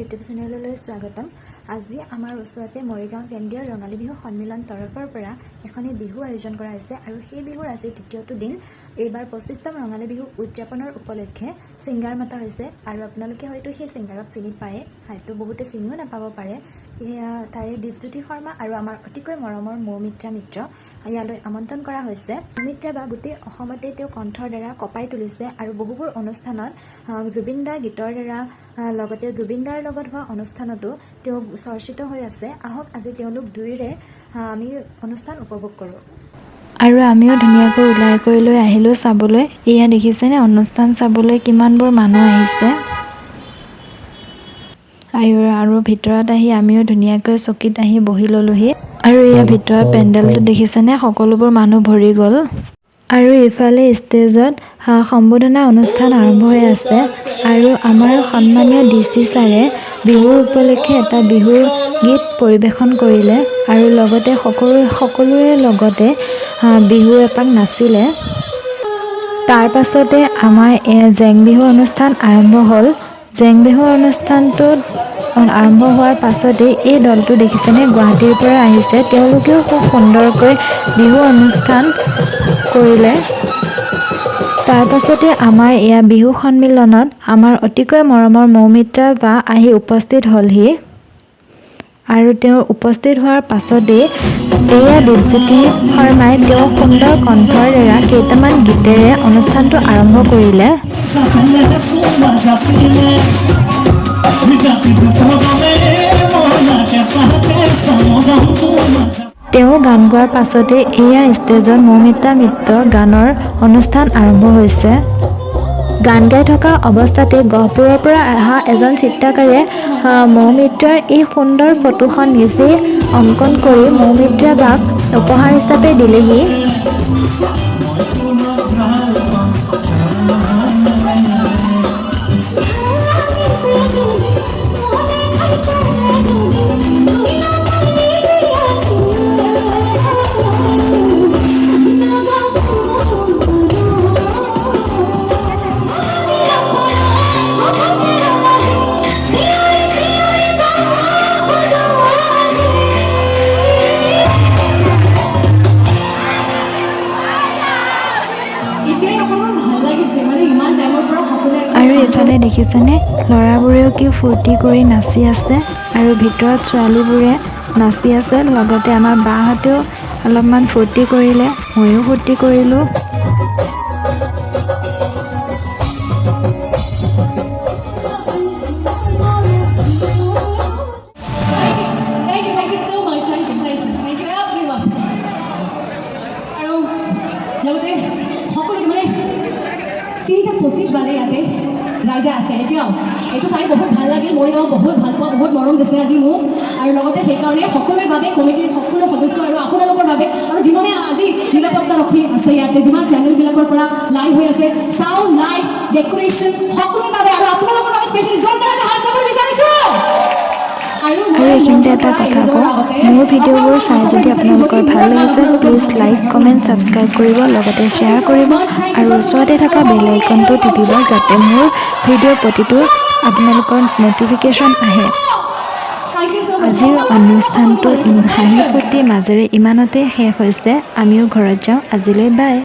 YouTube চেনেললৈ স্বাগতম। আজি আমাৰ ওচৰতে মৰিগাঁও কেন্দ্ৰীয় ৰঙালী বিহু সন্মিলন তৰফৰ পৰা এখনি বিহু আয়োজন কৰা হৈছে আৰু সেই বিহুৰ আজি দ্বিতীয়টো দিন। এইবাৰ পঁচিছতম ৰঙালী বিহু উদযাপনৰ উপলক্ষে ছিংগাৰ মতা হৈছে আৰু আপোনালোকে হয়তো সেই ছিংগাৰক চিনি পায়ে হয়তো বহুতে চিনিও নাপাব পাৰে। এয়া তাৰে দীপজ্যোতি শৰ্মা আৰু আমাৰ অতিকৈ মৰমৰ মৌমিত্ৰা মিত্ৰ ইয়ালৈ আমন্ত্ৰণ কৰা হৈছে। মৌমিত্ৰা বা গোটেই অসমতে তেওঁ কণ্ঠৰ দ্বাৰা কঁপাই তুলিছে আৰু বহুবোৰ অনুষ্ঠানত জুবিন দা গীতৰ দ্বাৰা লগতে জুবিন দাৰ লগত হোৱা অনুষ্ঠানতো তেওঁ চৰ্চিত হৈ আছে। আহক আজি তেওঁলোক দুয়োৰে আমি অনুষ্ঠান উপভোগ কৰোঁ। আৰু আমিও ধুনীয়াকৈ ওলাই কৰি লৈ আহিলোঁ চাবলৈ। এয়া দেখিছেনে? অনুষ্ঠান চাবলৈ কিমানবোৰ মানুহ আহিছে। আৰু আৰু ভিতৰত আহি আমিও ধুনীয়াকৈ চকীত আহি বহি ল'লোহি। আৰু এয়া ভিতৰত পেণ্ডেলটো দেখিছেনে? সকলোবোৰ মানুহ ভৰি গ'ল। আৰু ইফালে ষ্টেজত সম্বোধনা অনুষ্ঠান আৰম্ভ হৈ আছে আৰু আমাৰ সন্মানীয় ডি চি ছাৰে বিহুৰ উপলক্ষে এটা বিহু গীত পৰিৱেশন কৰিলে আৰু লগতে সকলো সকলোৰে লগতে বিহু এপাক নাচিলে। তাৰ পাছতে আমাৰ জেং বিহু অনুষ্ঠান আৰম্ভ হ'ল। জেং বিহু অনুষ্ঠানটোত আৰম্ভ হোৱাৰ পাছতেই এই দলটো দেখিছেনে? গুৱাহাটীৰ পৰা আহিছে। তেওঁলোকেও খুব সুন্দৰকৈ বিহু অনুষ্ঠান কৰিলে। তাৰ পাছতে আমাৰ এয়া বিহু সন্মিলনত আমাৰ অতিকৈ মৰমৰ মৌমিত্ৰা বা আহি উপস্থিত হ'লহি। আৰু তেওঁৰ উপস্থিত হোৱাৰ পাছতেই এয়া দীপজ্যোতি শৰ্মাই তেওঁ সুন্দৰ কণ্ঠৰ দ্বাৰা কেইটামান গীতেৰে অনুষ্ঠানটো আৰম্ভ কৰিলে। গান গোৱাৰ পাছতে এয়া ষ্টেজত মৌমিতা মিত্ৰ গানৰ অনুষ্ঠান আৰম্ভ হৈছে। গান গাই থকা অৱস্থাতে গহপুৰৰ পৰা অহা এজন চিত্ৰকাৰে মৌমিত্ৰাৰ এই সুন্দৰ ফটোখন নিজেই অংকন কৰি মৌমিত্ৰা বাক উপহাৰ হিচাপে দিলেহি। আৰু এইফালে দেখিছেনে? ল'ৰাবোৰেও কি ফূৰ্তি কৰি নাচি আছে আৰু ভিতৰত ছোৱালীবোৰে নাচি আছে লগতে আমাৰ বাহঁতেও অলপমান ফূৰ্তি কৰিলে ময়ো ফূৰ্তি কৰিলোঁ। Thank তিনিটা পঁচিছ বাজে ইয়াতে। ৰাইজে আছে, এতিয়াও। এইটো চাই বহুত ভালো লাগিল মৰিগাঁও বহুত ভালো পোৱা বহুত মৰম দিছে আজি মোক। আৰু লগতে সেইকাৰণে সকলোৰে বাবে, কমিটিৰ সকলো সদস্য আৰু আপোনালোকৰ বাবে, আৰু যিমানে আজি নিৰাপত্তা ৰখি আছে ইয়াতে, যিমান চেনেলবিলাকৰ পৰা লাইভ হৈ আছে চাউণ্ড লাইভ ডেকৰেশ্যন সকলোৰে বাবে আৰু আপোনালোকৰ বাবে স্পেচিয়েলি জোৰদাৰ আৰু এইখিনিতে এটা কথা কওঁ মোৰ ভিডিঅ'বোৰ চাই যদি আপোনালোকৰ ভাল লাগিছে প্লিজ লাইক কমেণ্ট ছাবস্ক্ৰাইব কৰিব লগতে শ্বেয়াৰ কৰিব আৰু ওচৰতে থকা বেল আইকনটো টিপিব যাতে মোৰ ভিডিঅ' প্ৰতিটো আপোনালোকৰ ন'টিফিকেশ্যন আহে। আজিৰ অনুষ্ঠানটো হাঁহি ফূৰ্তিৰ মাজেৰে ইমানতে শেষ হৈছে। আমিও ঘৰত যাওঁ। আজিলৈ বাই